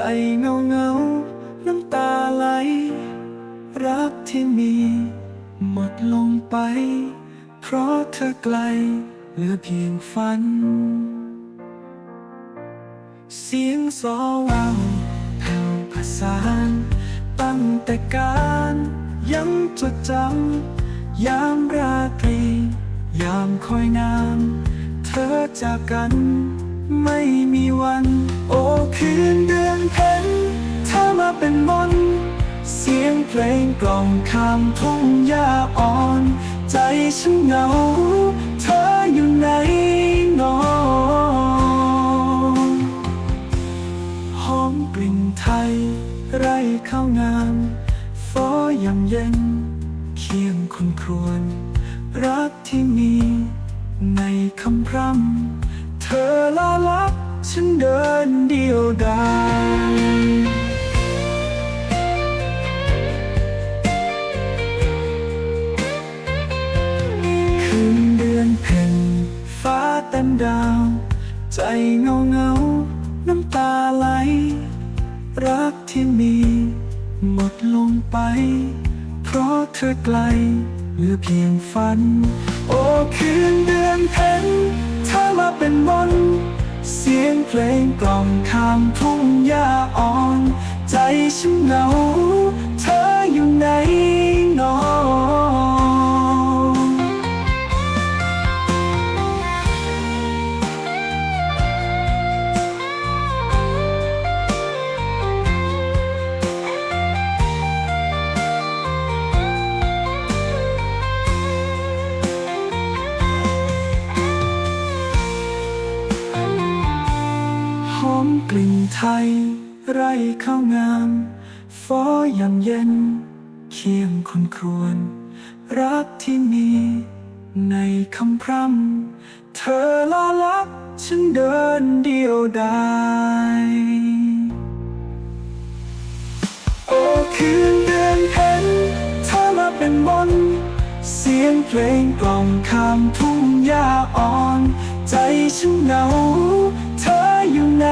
ใจเงาเงาน้ำตาไหล รักที่มีหมดลงไป เพราะเธอไกล เหลือเพียงฝัน เสียงสอวาวแผ่วประสานตั้งแต่การยังจดจำยามราตรี ยามคอยนามเธอจากกัน ไม่มีวัน โอ้คืนเดือ เป็นมนเสียงเพลงกล่อมข้ามทุ่งหญ้าอ่อน ใจฉันเหงา เธออยู่ไหนนอนหอมกลิ่นไทย ไร่ข้าวงามฝอยามเย็น เคียงคุณครวนรักที่มีในคำพร่ำเธอลาลับฉันเดินเดียวดาย คืนเดือนเพ็ญฟ้าเต็มดาว ใจเงาเงา น้ำตาไหล รักที่มี หมดลงไป เพราะเธอไกลเหลือเพียงฝัน โอ้คืนเดือนเพ็ญเธอมาเป็นมนเสียงเพลงกล่อมข้ามทุ่งหญ้าอ่อน ไทย ไร่ข้าวงามฟ้อยามเย็น เคียงคนครวน รักที่มีในคำพร่ำเธอลาลับฉันเดินเดียวดายโอ้คืนเดือนเพ็ญเธอมาเป็นมนเสียงเพลงกล่อมข้ามทุ่งหญ้าอ่อน ใจฉันเหงา เธออยู่ไหน